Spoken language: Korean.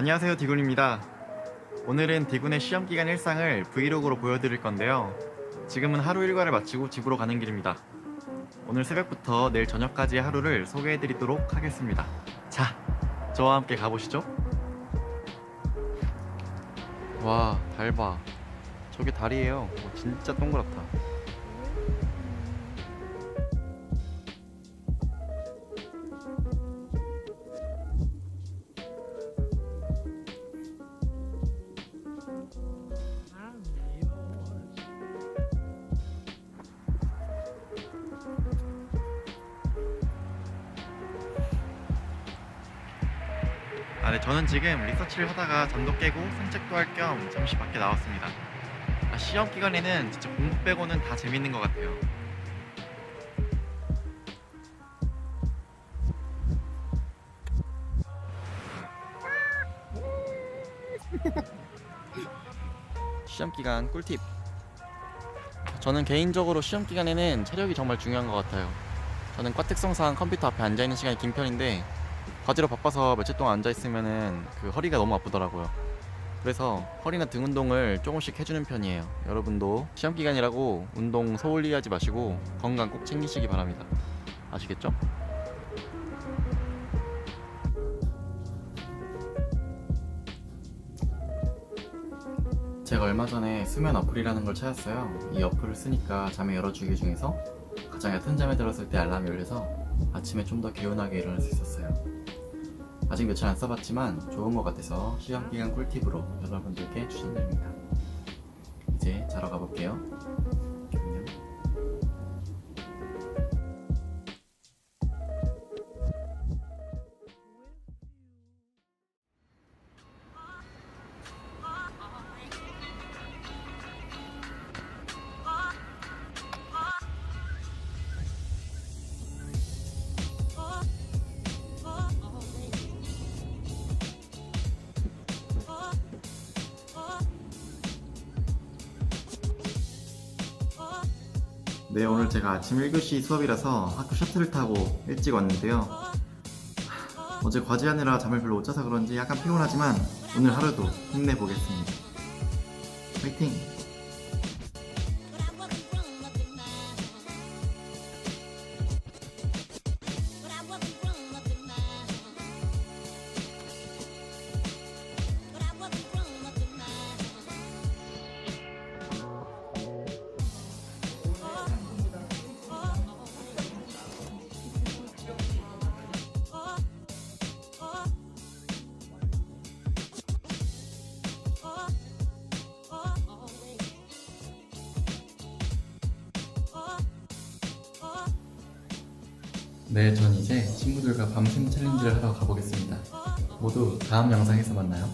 안녕하세요 디군입니다. 오늘은 디군의 시험기간 일상을 브이로그로 보여드릴 건데요. 지금은 하루 일과를 마치고 집으로 가는 길입니다. 오늘 새벽부터 내일 저녁까지의 하루를 소개해드리도록 하겠습니다. 자 저와 함께 가보시죠. 와 달봐. 저게 달이에요. 어, 진짜 동그랗다 아, 네, 저는 지금 리서치를 하다가 잠도 깨고 산책도 할 겸 잠시 밖에 나왔습니다. 아, 시험 기간에는 진짜 공부 빼고는 다 재밌는 것 같아요. 시험 기간 꿀팁. 저는 개인적으로 시험 기간에는 체력이 정말 중요한 것 같아요. 저는 과 특성상 컴퓨터 앞에 앉아 있는 시간이 긴 편인데 과제로 바빠서 며칠 동안 앉아 있으면은 그 허리가 너무 아프더라고요. 그래서 허리나 등 운동을 조금씩 해주는 편이에요. 여러분도 시험 기간이라고 운동 소홀히 하지 마시고 건강 꼭 챙기시기 바랍니다. 아시겠죠? 제가 얼마 전에 수면 어플이라는 걸 찾았어요. 이 어플을 쓰니까 잠의 여러 주기 중에서 가장 얕은 잠에 들었을 때 알람이 울려서 아침에 좀 더 개운하게 일어날 수 있었어요. 아직 며칠 안 써봤지만 좋은 것 같아서 시험 기간 꿀팁으로 여러분들께 추천드립니다. 이제 자러 가볼게요. 네, 오늘 제가 아침 1교시 수업이라서 학교 셔틀을 타고 일찍 왔는데요. 하, 어제 과제하느라 잠을 별로 못 자서 그런지 약간 피곤하지만 오늘 하루도 힘내보겠습니다. 화이팅! 네, 전 이제 친구들과 밤샘 챌린지를 하러 가보겠습니다. 모두 다음 영상에서 만나요.